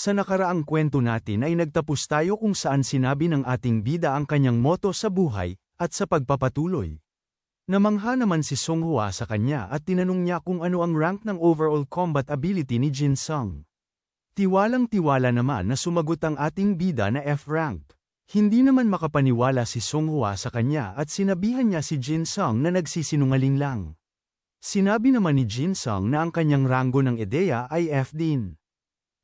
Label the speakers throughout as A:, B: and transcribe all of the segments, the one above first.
A: Sa nakaraang kwento natin ay nagtapos tayo kung saan sinabi ng ating bida ang kanyang moto sa buhay at sa pagpapatuloy. Namangha naman si Song Hua sa kanya at tinanong niya kung ano ang rank ng overall combat ability ni Jin Sung. Tiwalang-tiwala naman na sumagot ang ating bida na F rank. Hindi naman makapaniwala si Song Hua sa kanya at sinabihan niya si Jin Sung na nagsisinungaling lang. Sinabi naman ni Jin Sung na ang kanyang ranggo ng EDEA ay F din.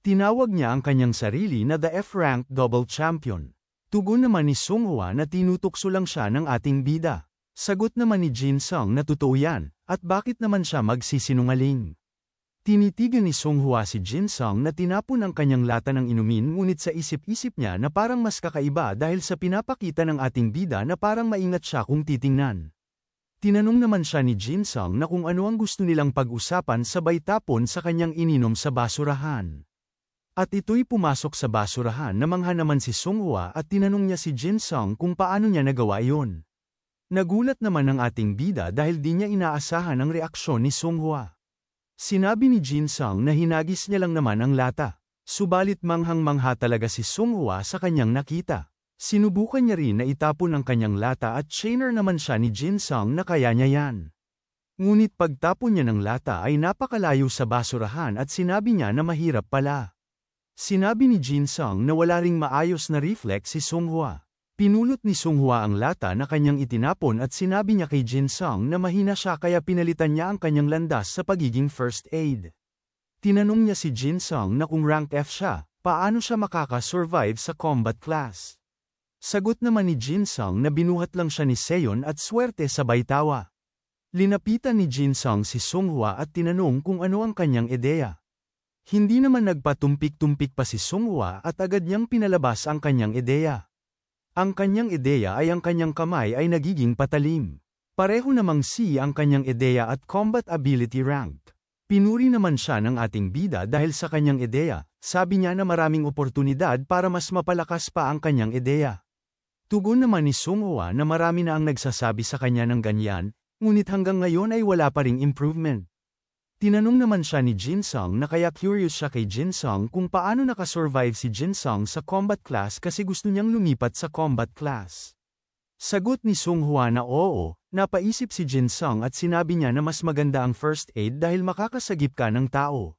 A: Tinawag niya ang kanyang sarili na the F-rank double champion. Tugon naman ni Sung Hua na tinutokso lang siya ng ating bida. Sagot naman ni Jin Sung na totoo yan, at bakit naman siya magsisinungaling. Tinitigan ni Sung Hua si Jin Sung na tinapon ang kanyang lata ng inumin ngunit sa isip-isip niya na parang mas kakaiba dahil sa pinapakita ng ating bida na parang maingat siya kung titingnan. Tinanong naman siya ni Jin Sung na kung ano ang gusto nilang pag-usapan sabay tapon sa kanyang ininom sa basurahan. At ito'y pumasok sa basurahan na mangha naman si Sung Hua at tinanong niya si Jin Sung kung paano niya nagawa iyon. Nagulat naman ang ating bida dahil di niya inaasahan ang reaksyon ni Sung Hua. Sinabi ni Jin Sung na hinagis niya lang naman ang lata. Subalit manghang-mangha talaga si Sung Hua sa kanyang nakita. Sinubukan niya rin na itapon ang kanyang lata at chainer naman siya ni Jin Sung na kaya niya yan. Ngunit pagtapon niya ng lata ay napakalayo sa basurahan at sinabi niya na mahirap pala. Sinabi ni Jin Sung na wala ring maayos na reflex si Sung Hua. Pinulot ni Sung Hua ang lata na kanyang itinapon at sinabi niya kay Jin Sung na mahina siya kaya pinalitan niya ang kanyang landas sa pagiging first aid. Tinanong niya si Jin Sung na kung rank F siya, paano siya makaka-survive sa combat class. Sagot naman ni Jin Sung na binuhat lang siya ni Seon at swerte sa baytawa. Linapitan ni Jin Sung si Sung Hua at tinanong kung ano ang kanyang ideya. Hindi naman nagpatumpik-tumpik pa si Sunghua at agad niyang pinalabas ang kanyang ideya. Ang kanyang ideya ay ang kanyang kamay ay nagiging patalim. Pareho namang C ang kanyang ideya at combat ability rank. Pinuri naman siya ng ating bida dahil sa kanyang ideya, sabi niya na maraming oportunidad para mas mapalakas pa ang kanyang ideya. Tugon naman ni Sunghua na marami na ang nagsasabi sa kanya ng ganyan, ngunit hanggang ngayon ay wala pa ring improvement. Tinanong naman siya ni Jin Sung na kaya curious siya kay Jin Sung kung paano nakasurvive si Jin Sung sa combat class kasi gusto niyang lumipat sa combat class. Sagot ni Sung Hua na oo, napaisip si Jin Sung at sinabi niya na mas maganda ang first aid dahil makakasagip ka ng tao.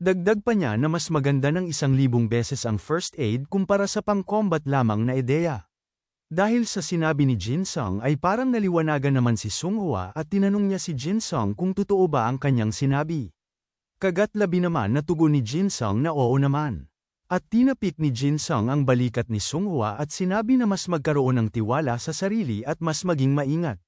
A: Dagdag pa niya na mas maganda ng isang libong beses ang first aid kumpara sa pang-combat lamang na ideya. Dahil sa sinabi ni Jin Sung ay parang naliwanagan naman si Sung Hua at tinanong niya si Jin Sung kung totoo ba ang kanyang sinabi. Kagat labi naman na tugon ni Jin Sung na oo naman. At tinapik ni Jin Sung ang balikat ni Sung Hua at sinabi na mas magkaroon ng tiwala sa sarili at mas maging maingat.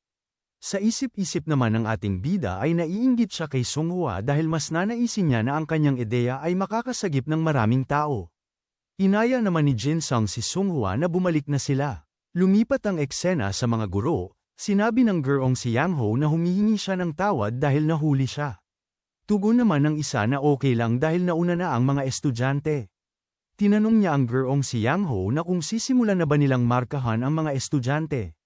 A: Sa isip-isip naman ng ating bida ay naiinggit siya kay Sung Hua dahil mas nanaisin niya na ang kanyang ideya ay makakasagip ng maraming tao. Inaya naman ni Jin Sung si Sung Hua na bumalik na sila. Lumipat ang eksena sa mga guro, sinabi ng gurong si Yang Ho na humihingi siya ng tawad dahil nahuli siya. Tugon naman ng isa na okay lang dahil nauna na ang mga estudyante. Tinanong niya ang gurong si Yang Ho na kung sisimulan na ba nilang markahan ang mga estudyante.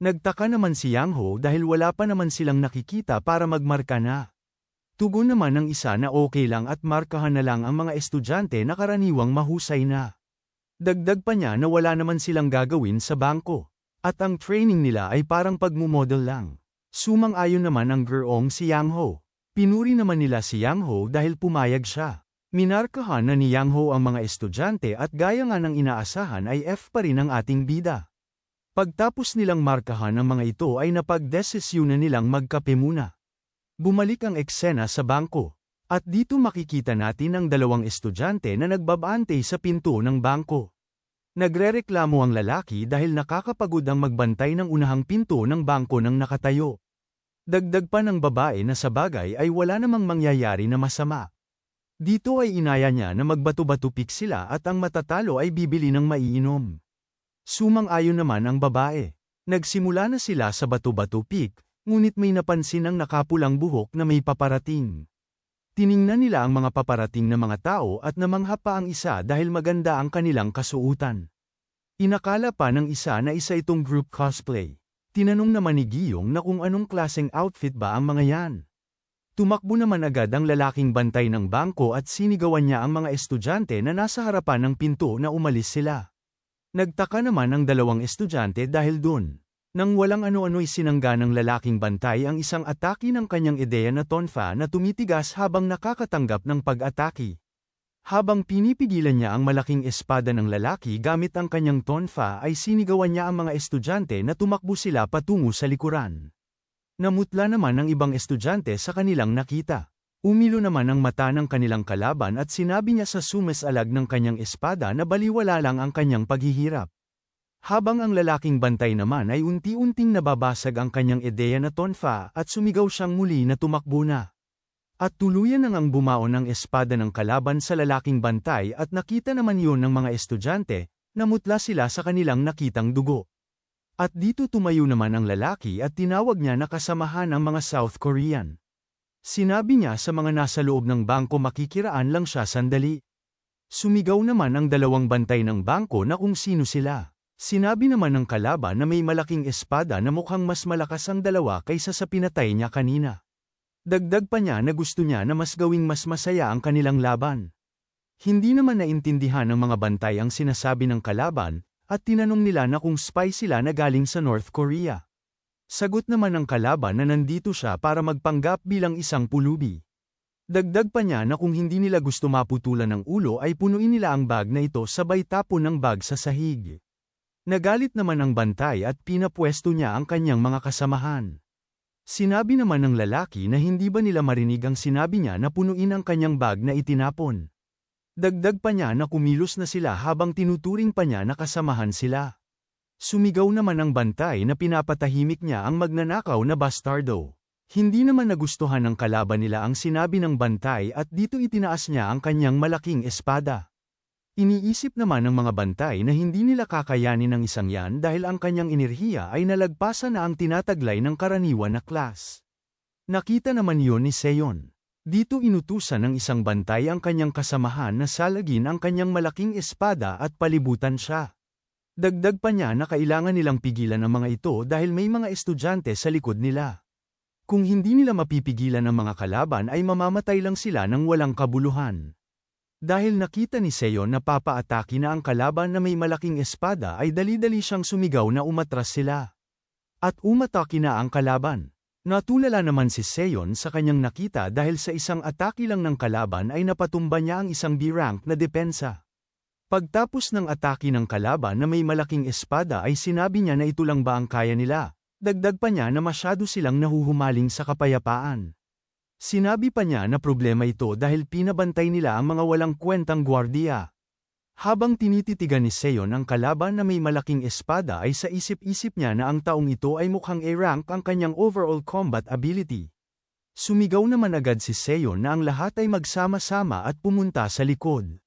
A: Nagtaka naman si Yang Ho dahil wala pa naman silang nakikita para magmarka na. Tugon naman ng isa na okay lang at markahan na lang ang mga estudyante na karaniwang mahusay na. Dagdag pa niya na wala naman silang gagawin sa bangko. At ang training nila ay parang pagmumodel lang. Sumang-ayon naman ang gurong si Yang Ho. Pinuri naman nila si Yang Ho dahil pumayag siya. Minarkahan na ni Yang Ho ang mga estudyante at gaya nga ng inaasahan ay F pa rin ang ating bida. Pagtapos nilang markahan ang mga ito ay napagdesisyon na nilang magkape muna. Bumalik ang eksena sa bangko. At dito makikita natin ang dalawang estudyante na nagbabante sa pinto ng bangko. Nagrereklamo ang lalaki dahil nakakapagod ang magbantay ng unahang pinto ng bangko ng nakatayo. Dagdag pa ng babae na sa bagay ay wala namang mangyayari na masama. Dito ay inaya niya na magbato-batupik sila at ang matatalo ay bibili ng maiinom. Sumang-ayon naman ang babae. Nagsimula na sila sa bato-batupik, ngunit may napansin ang nakapulang buhok na may paparating. Tiningnan nila ang mga paparating na mga tao at namangha pa ang isa dahil maganda ang kanilang kasuutan. Inakala pa ng isa na isa itong group cosplay. Tinanong naman ni Giyong na kung anong klaseng outfit ba ang mga yan. Tumakbo naman agad ang lalaking bantay ng bangko at sinigawan niya ang mga estudyante na nasa harapan ng pinto na umalis sila. Nagtaka naman ang dalawang estudyante dahil dun. Nang walang ano-ano'y sinangga ng lalaking bantay ang isang atake ng kanyang ideya na tonfa na tumitigas habang nakakatanggap ng pag-atake. Habang pinipigilan niya ang malaking espada ng lalaki gamit ang kanyang tonfa ay sinigawan niya ang mga estudyante na tumakbo sila patungo sa likuran. Namutla naman ang ibang estudyante sa kanilang nakita. Umilo naman ang mata ng kanilang kalaban at sinabi niya sa sumesalag ng kanyang espada na baliwala lang ang kanyang paghihirap. Habang ang lalaking bantay naman ay unti-unting nababasag ang kanyang ideya na tonfa at sumigaw siyang muli na tumakbo na. At tuluyan nang ang bumaon ang espada ng kalaban sa lalaking bantay at nakita naman yun ng mga estudyante, namutla sila sa kanilang nakitang dugo. At dito tumayo naman ang lalaki at tinawag niya na kasamahan ang mga South Korean. Sinabi niya sa mga nasa loob ng bangko makikiraan lang siya sandali. Sumigaw naman ang dalawang bantay ng bangko na kung sino sila. Sinabi naman ng kalaban na may malaking espada na mukhang mas malakas ang dalawa kaysa sa pinatay niya kanina. Dagdag pa niya na gusto niya na mas gawing mas masaya ang kanilang laban. Hindi naman naintindihan ng mga bantay ang sinasabi ng kalaban, at tinanong nila na kung spy sila na galing sa North Korea. Sagot naman ng kalaban na nandito siya para magpanggap bilang isang pulubi. Dagdag pa niya na kung hindi nila gusto maputulan ng ulo ay punuin nila ang bag na ito sabay tapon ng bag sa sahig. Nagalit naman ang bantay at pinapwesto niya ang kanyang mga kasamahan. Sinabi naman ng lalaki na hindi ba nila marinig ang sinabi niya na punuin ang kanyang bag na itinapon. Dagdag pa niya na kumilos na sila habang tinuturing pa niya na kasamahan sila. Sumigaw naman ang bantay na pinapatahimik niya ang magnanakaw na bastardo. Hindi naman nagustuhan ng kalaban nila ang sinabi ng bantay at dito itinaas niya ang kanyang malaking espada. Iniisip naman ng mga bantay na hindi nila kakayanin ng isang yan dahil ang kanyang enerhiya ay nalagpasan na ang tinataglay ng karaniwan na klas. Nakita naman yon ni Seon. Dito inutusan ng isang bantay ang kanyang kasamahan na salagin ang kanyang malaking espada at palibutan siya. Dagdag pa niya na kailangan nilang pigilan ang mga ito dahil may mga estudyante sa likod nila. Kung hindi nila mapipigilan ang mga kalaban ay mamamatay lang sila ng walang kabuluhan. Dahil nakita ni Seon na papaatake na ang kalaban na may malaking espada ay dali-dali siyang sumigaw na umatras sila. At umatake na ang kalaban. Natulala naman si Seon sa kanyang nakita dahil sa isang atake lang ng kalaban ay napatumba niya ang isang B-rank na depensa. Pagtapos ng atake ng kalaban na may malaking espada ay sinabi niya na ito lang ba ang kaya nila. Dagdag pa niya na masyado silang nahuhumaling sa kapayapaan. Sinabi pa niya na problema ito dahil pinabantay nila ang mga walang kwentang gwardiya. Habang tinititigan ni Seon ang kalaban na may malaking espada ay sa isip-isip niya na ang taong ito ay mukhang A-rank ang kanyang overall combat ability. Sumigaw naman agad si Seon na ang lahat ay magsama-sama at pumunta sa likod.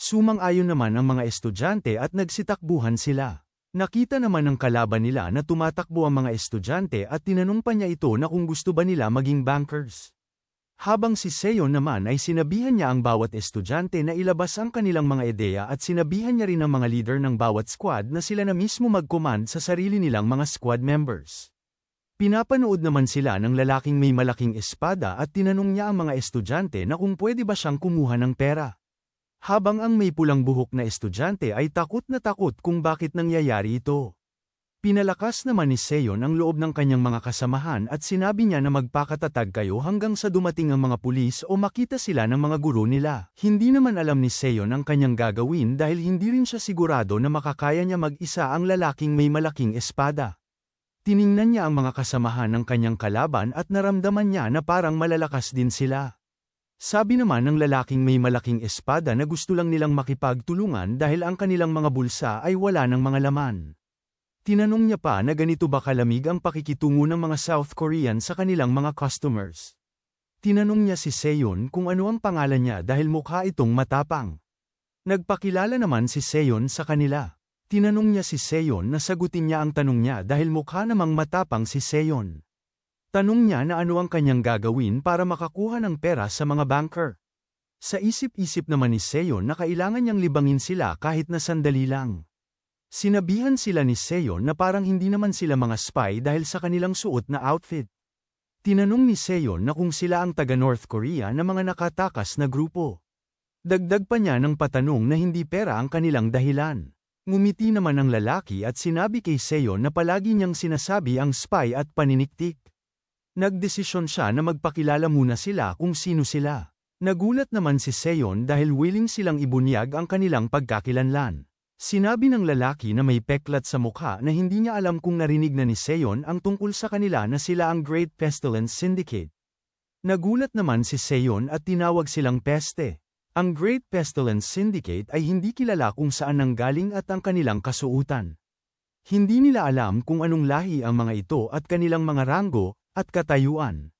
A: Sumang-ayon naman ang mga estudyante at nagsitakbuhan sila. Nakita naman ng kalaban nila na tumatakbo ang mga estudyante at tinanong pa niya ito na kung gusto ba nila maging bankers. Habang si Seo naman ay sinabihan niya ang bawat estudyante na ilabas ang kanilang mga ideya at sinabihan niya rin ang mga leader ng bawat squad na sila na mismo mag-command sa sarili nilang mga squad members. Pinapanood naman sila ng lalaking may malaking espada at tinanong niya ang mga estudyante na kung pwede ba siyang kumuha ng pera. Habang ang may pulang buhok na estudyante ay takot na takot kung bakit nangyayari ito. Pinalakas naman ni Seon ang loob ng kanyang mga kasamahan at sinabi niya na magpakatatag kayo hanggang sa dumating ang mga pulis o makita sila ng mga guro nila. Hindi naman alam ni Seon ang kanyang gagawin dahil hindi rin siya sigurado na makakaya niya mag-isa ang lalaking may malaking espada. Tiningnan niya ang mga kasamahan ng kanyang kalaban at naramdaman niya na parang malalakas din sila. Sabi naman ng lalaking may malaking espada na gusto lang nilang makipagtulungan dahil ang kanilang mga bulsa ay wala ng mga laman. Tinanong niya pa na ganito ba kalamig ang pakikitungo ng mga South Korean sa kanilang mga customers. Tinanong niya si Seon kung ano ang pangalan niya dahil mukha itong matapang. Nagpakilala naman si Seon sa kanila. Tinanong niya si Seon na sagutin niya ang tanong niya dahil mukha namang matapang si Seon. Tanong niya na ano ang kanyang gagawin para makakuha ng pera sa mga banker. Sa isip-isip naman ni Seon na kailangan niyang libangin sila kahit na sandali lang. Sinabihan sila ni Seon na parang hindi naman sila mga spy dahil sa kanilang suot na outfit. Tinanong ni Seon na kung sila ang taga North Korea na mga nakatakas na grupo. Dagdag pa niya ng patanong na hindi pera ang kanilang dahilan. Ngumiti naman ang lalaki at sinabi kay Seon na palagi niyang sinasabi ang spy at paniniktik. Nagdesisyon siya na magpakilala muna sila kung sino sila. Nagulat naman si Seon dahil willing silang ibunyag ang kanilang pagkakilanlan. Sinabi ng lalaki na may peklat sa mukha na hindi niya alam kung narinig na ni Seon ang tungkol sa kanila na sila ang Great Pestilence Syndicate. Nagulat naman si Seon at tinawag silang peste. Ang Great Pestilence Syndicate ay hindi kilala kung saan nanggaling at ang kanilang kasuutan. Hindi nila alam kung anong lahi ang mga ito at kanilang mga ranggo at katayuan.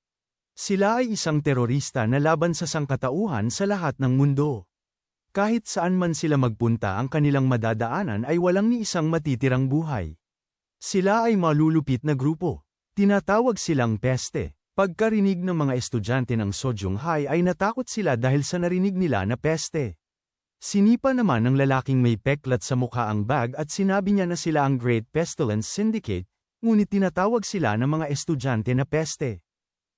A: Sila ay isang terorista na laban sa sangkatauhan sa lahat ng mundo. Kahit saan man sila magpunta ang kanilang madadaanan ay walang ni isang matitirang buhay. Sila ay malulupit na grupo. Tinatawag silang peste. Pagkarinig ng mga estudyante ng Sojong High ay natakot sila dahil sa narinig nila na peste. Sinipa naman ng lalaking may peklat sa mukha ang bag at sinabi niya na sila ang Great Pestilence Syndicate, ngunit tinatawag sila ng mga estudyante na peste.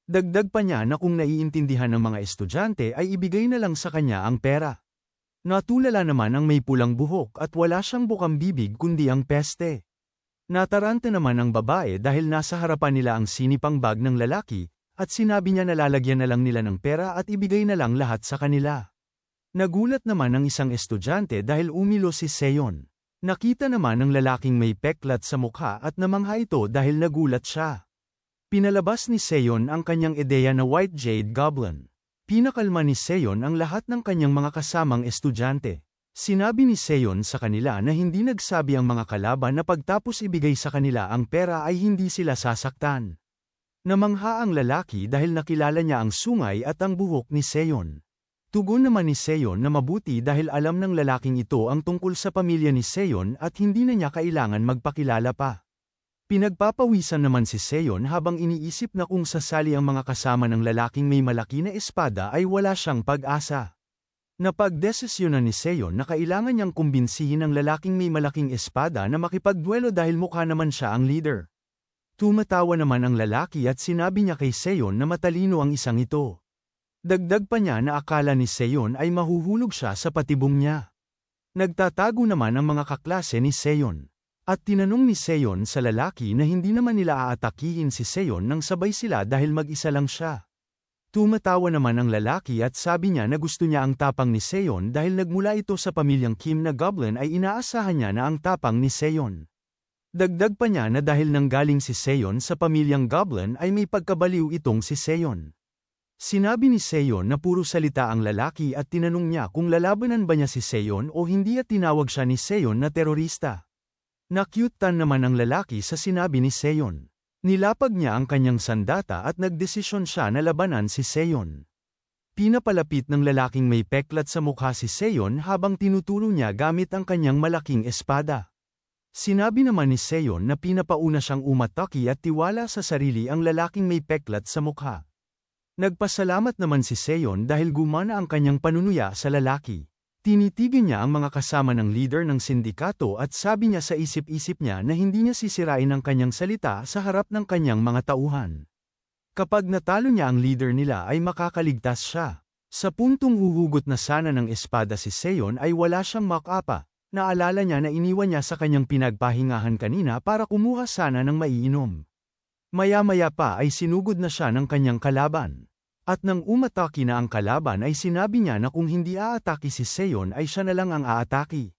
A: Dagdag pa niya na kung naiintindihan ng mga estudyante ay ibigay na lang sa kanya ang pera. Natulala naman ang may pulang buhok at wala siyang bukang bibig kundi ang peste. Natarante naman ang babae dahil nasa harapan nila ang sinipang bag ng lalaki, at sinabi niya na lalagyan na lang nila ng pera at ibigay na lang lahat sa kanila. Nagulat naman ang isang estudyante dahil umilo si Seon. Nakita naman ng lalaking may peklat sa mukha at namangha ito dahil nagulat siya. Pinalabas ni Seon ang kanyang ideya na White Jade Goblin. Pinakalma ni Seon ang lahat ng kanyang mga kasamang estudyante. Sinabi ni Seon sa kanila na hindi nagsabi ang mga kalaban na pagtapos ibigay sa kanila ang pera ay hindi sila sasaktan. Namangha ang lalaki dahil nakilala niya ang sungay at ang buhok ni Seon. Tugon naman ni Seon na mabuti dahil alam ng lalaking ito ang tungkol sa pamilya ni Seon at hindi na niya kailangan magpakilala pa. Pinagpapawisan naman si Seon habang iniisip na kung sasali ang mga kasama ng lalaking may malaki na espada ay wala siyang pag-asa. Napagdesisyonan ni Seon na kailangan niyang kumbinsihin ang lalaking may malaking espada na makipagduelo dahil mukha naman siya ang leader. Tumatawa naman ang lalaki at sinabi niya kay Seon na matalino ang isang ito. Dagdag pa niya na akala ni Seon ay mahuhulog siya sa patibong niya. Nagtatago naman ang mga kaklase ni Seon. At tinanong ni Seon sa lalaki na hindi naman nila aatakihin si Seon nang sabay sila dahil mag-isa lang siya. Tumatawa naman ang lalaki at sabi niya na gusto niya ang tapang ni Seon dahil nagmula ito sa pamilyang Kim na Goblin ay inaasahan niya na ang tapang ni Seon. Dagdag pa niya na dahil nanggaling si Seon sa pamilyang Goblin ay may pagkabaliw itong si Seon. Sinabi ni Seon na puro salita ang lalaki at tinanong niya kung lalabanan ba niya si Seon o hindi at tinawag siya ni Seon na terorista. Nakyutan naman ang lalaki sa sinabi ni Seon. Nilapag niya ang kanyang sandata at nagdesisyon siya na labanan si Seon. Pinapalapit ng lalaking may peklat sa mukha si Seon habang tinuturo niya gamit ang kanyang malaking espada. Sinabi naman ni Seon na pinapauna siyang umataki at tiwala sa sarili ang lalaking may peklat sa mukha. Nagpasalamat naman si Seon dahil gumana ang kanyang panunuya sa lalaki. Tinitigan niya ang mga kasama ng leader ng sindikato at sabi niya sa isip-isip niya na hindi niya sisirain ang kanyang salita sa harap ng kanyang mga tauhan. Kapag natalo niya ang leader nila ay makakaligtas siya. Sa puntong huhugot na sana ng espada si Seon ay wala siyang makapa, naalala niya na iniwan niya sa kanyang pinagpahingahan kanina para kumuha sana ng maiinom. Maya-maya pa ay sinugod na siya ng kanyang kalaban. At nang umataki na ang kalaban ay sinabi niya na kung hindi aataki si Seon ay siya na lang ang aataki.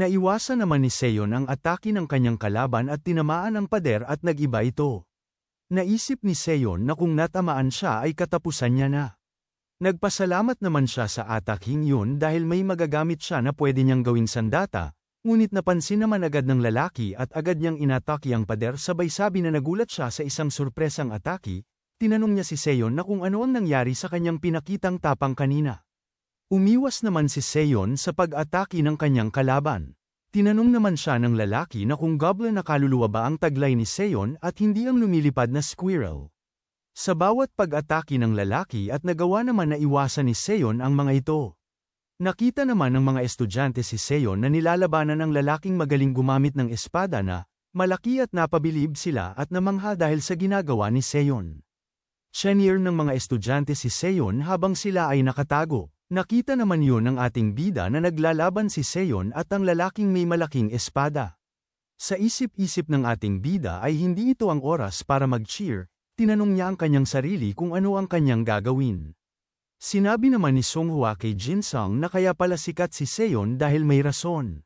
A: Naiwasan naman ni Seon ang atake ng kanyang kalaban at tinamaan ang pader at nagiba ito. Naisip ni Seon na kung natamaan siya ay katapusan niya na. Nagpasalamat naman siya sa ataking yun dahil may magagamit siya na pwede niyang gawing sandata, ngunit napansin naman agad ng lalaki at agad niyang inataki ang pader sabay sabi na nagulat siya sa isang surpresang ataki, Tinanong niya si Seon na kung ano ang nangyari sa kanyang pinakitang tapang kanina. Umiwas naman si Seon sa pag-atake ng kanyang kalaban. Tinanong naman siya ng lalaki na kung goblin na kaluluwa ba ang taglay ni Seon at hindi ang lumilipad na squirrel. Sa bawat pag-atake ng lalaki at nagawa naman na iwasan ni Seon ang mga ito. Nakita naman ng mga estudyante si Seon na nilalabanan ng lalaking magaling gumamit ng espada na, malaki at napabilib sila at namangha dahil sa ginagawa ni Seon. Senior ng mga estudyante si Seon habang sila ay nakatago. Nakita naman yun ng ating bida na naglalaban si Seon at ang lalaking may malaking espada. Sa isip-isip ng ating bida ay hindi ito ang oras para mag-cheer, tinanong niya ang kanyang sarili kung ano ang kanyang gagawin. Sinabi naman ni Songhua kay Jin Sung na kaya pala sikat si Seon dahil may rason.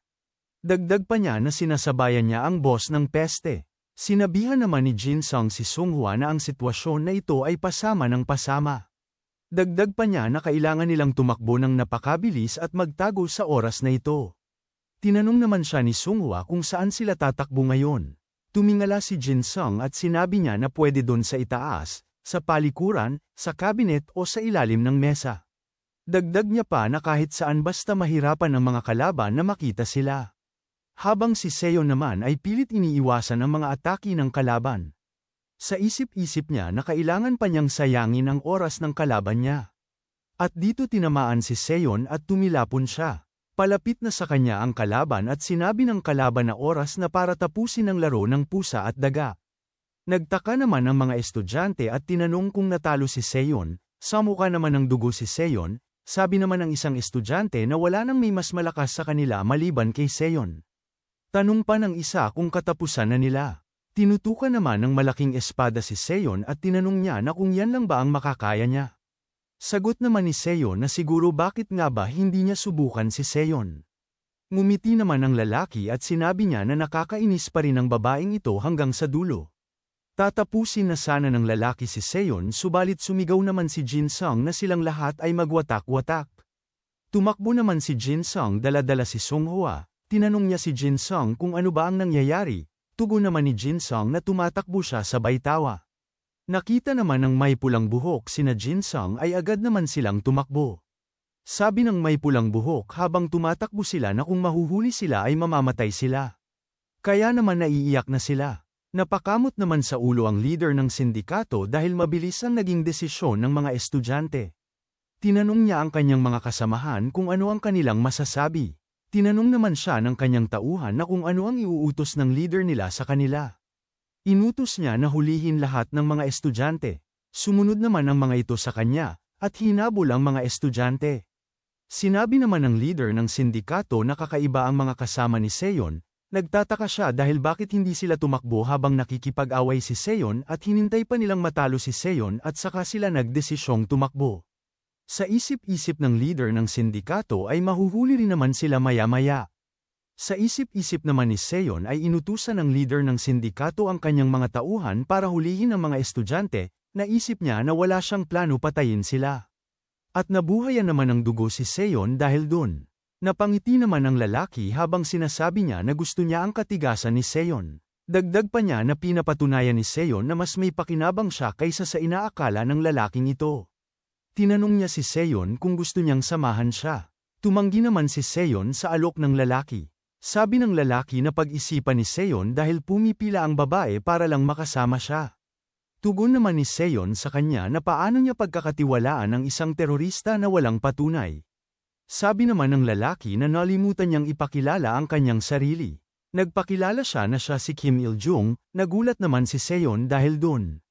A: Dagdag pa niya na sinasabayan niya ang boss ng peste. Sinabihan naman ni Jin Sung si Songhua na ang sitwasyon na ito ay pasama ng pasama. Dagdag pa niya na kailangan nilang tumakbo ng napakabilis at magtago sa oras na ito. Tinanong naman siya ni Sunghua kung saan sila tatakbo ngayon. Tumingala si Jin Sung at sinabi niya na pwede doon sa itaas, sa palikuran, sa kabinet o sa ilalim ng mesa. Dagdag niya pa na kahit saan basta mahirapan ang mga kalaban na makita sila. Habang si Seo naman ay pilit iniiwasan ang mga atake ng kalaban. Sa isip-isip niya na kailangan pa niyang sayangin ang oras ng kalaban niya. At dito tinamaan si Seon at tumilapon siya. Palapit na sa kanya ang kalaban at sinabi ng kalaban na oras na para tapusin ang laro ng pusa at daga. Nagtaka naman ang mga estudyante at tinanong kung natalo si Seon, sa mukha naman ng dugo si Seon, sabi naman ng isang estudyante na wala nang may mas malakas sa kanila maliban kay Seon. Tanong pa ng isa kung katapusan na nila. Tinutukan naman ng malaking espada si Seon at tinanong niya na kung yan lang ba ang makakaya niya. Sagot naman ni Seon na siguro bakit nga ba hindi niya subukan si Seon. Ngumiti naman ang lalaki at sinabi niya na nakakainis pa rin ang babaeng ito hanggang sa dulo. Tatapusin na sana ng lalaki si Seon subalit sumigaw naman si Jin Sung na silang lahat ay magwatak-watak. Tumakbo naman si Jin Sung dala-dala si Sung Hua, tinanong niya si Jin Sung kung ano ba ang nangyayari, Tugon naman ni Jin Sung na tumatakbo siya sa baytawa. Nakita naman ng may pulang buhok sina Jin Sung ay agad naman silang tumakbo. Sabi ng may pulang buhok habang tumatakbo sila na kung mahuhuli sila ay mamamatay sila. Kaya naman naiiyak na sila. Napakamot naman sa ulo ang leader ng sindikato dahil mabilis ang naging desisyon ng mga estudyante. Tinanong niya ang kanyang mga kasamahan kung ano ang kanilang masasabi. Tinanong naman siya ng kanyang tauhan na kung ano ang iuutos ng leader nila sa kanila. Inutos niya na hulihin lahat ng mga estudyante. Sumunod naman ang mga ito sa kanya, at hinabol ang mga estudyante. Sinabi naman ng leader ng sindikato na kakaiba ang mga kasama ni Seon, nagtataka siya dahil bakit hindi sila tumakbo habang nakikipag-away si Seon at hinintay pa nilang matalo si Seon at saka sila nagdesisyong tumakbo. Sa isip-isip ng leader ng sindikato ay mahuhuli rin naman sila maya-maya. Sa isip-isip naman ni Seon ay inutusan ng leader ng sindikato ang kanyang mga tauhan para hulihin ang mga estudyante, naisip niya na wala siyang plano patayin sila. At nabuhayan naman ng dugo si Seon dahil dun. Napangiti naman ang lalaki habang sinasabi niya na gusto niya ang katigasan ni Seon. Dagdag pa niya na pinapatunayan ni Seon na mas may pakinabang siya kaysa sa inaakala ng lalaking ito. Tinanong niya si Seon kung gusto niyang samahan siya. Tumanggi naman si Seon sa alok ng lalaki. Sabi ng lalaki na pag-isipan ni Seon dahil pumipila ang babae para lang makasama siya. Tugon naman ni Seon sa kanya na paano niya pagkakatiwalaan ang isang terorista na walang patunay. Sabi naman ng lalaki na nalimutan niyang ipakilala ang kanyang sarili. Nagpakilala siya na siya si Kim Il-jung, nagulat naman si Seon dahil doon.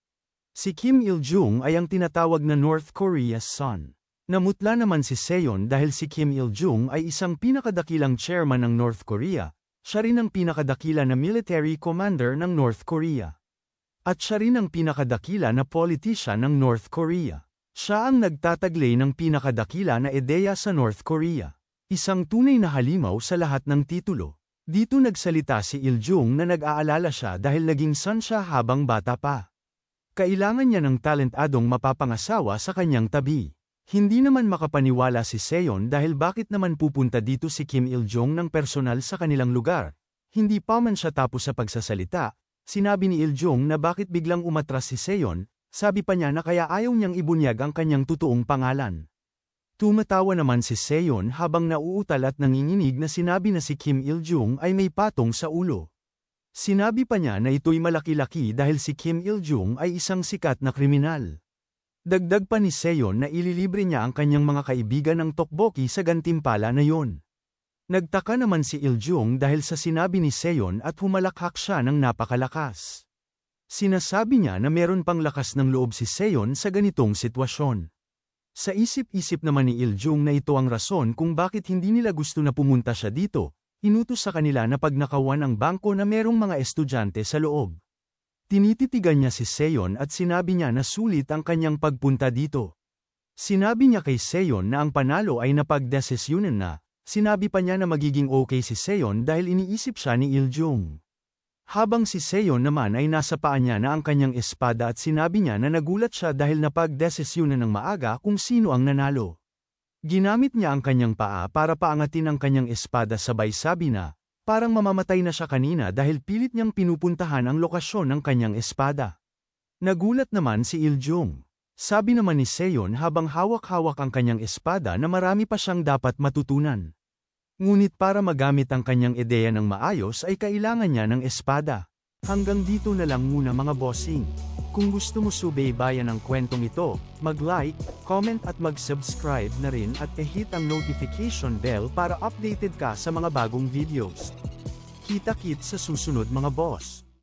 A: Si Kim Il-jung ay ang tinatawag na North Korea's son. Namutla naman si Seon dahil si Kim Il-jung ay isang pinakadakilang chairman ng North Korea, siya rin ang pinakadakila na military commander ng North Korea. At siya rin ang pinakadakila na politician ng North Korea. Siya ang nagtataglay ng pinakadakila na ideya sa North Korea. Isang tunay na halimaw sa lahat ng titulo. Dito nagsalita si Il-jung na nag-aalala siya dahil naging son siya habang bata pa. Kailangan niya ng talentadong mapapangasawa sa kanyang tabi. Hindi naman makapaniwala si Seon dahil bakit naman pupunta dito si Kim Il-jong ng personal sa kanilang lugar. Hindi pa man siya tapos sa pagsasalita, sinabi ni Il-jong na bakit biglang umatras si Seon, sabi pa niya na kaya ayaw niyang ibunyag ang kanyang totoong pangalan. Tumatawa naman si Seon habang nauutal at nanginginig na sinabi na si Kim Il-jong ay may patong sa ulo. Sinabi pa niya na ito'y malaki-laki dahil si Kim Il-jung ay isang sikat na kriminal. Dagdag pa ni Seon na ililibre niya ang kanyang mga kaibigan ng tokboki sa gantimpala na yon. Nagtaka naman si Il-jung dahil sa sinabi ni Seon at humalakhak siya ng napakalakas. Sinasabi niya na meron pang lakas ng loob si Seon sa ganitong sitwasyon. Sa isip-isip naman ni Iljung na ito ang rason kung bakit hindi nila gusto na pumunta siya dito, inutos sa kanila na pagnakawan ang bangko na merong mga estudyante sa loob. Tinititigan niya si Seon at sinabi niya na sulit ang kanyang pagpunta dito. Sinabi niya kay Seon na ang panalo ay napagdesisyonan na, sinabi pa niya na magiging okay si Seon dahil iniisip siya ni Iljung. Habang si Seon naman ay nasa paa niya na ang kanyang espada at sinabi niya na nagulat siya dahil napagdesisyonan ng maaga kung sino ang nanalo. Ginamit niya ang kanyang paa para paangatin ang kanyang espada sabay sabi na, parang mamamatay na siya kanina dahil pilit niyang pinupuntahan ang lokasyon ng kanyang espada. Nagulat naman si Iljung. Sabi naman ni Seon habang hawak-hawak ang kanyang espada na marami pa siyang dapat matutunan. Ngunit para magamit ang kanyang ideya ng maayos ay kailangan niya ng espada. Hanggang dito na lang muna mga bossing. Kung gusto mo subaybayan ang kwentong ito, mag-like, comment at mag-subscribe na rin at e-hit ang notification bell para updated ka sa mga bagong videos. Kita-kit sa susunod mga boss.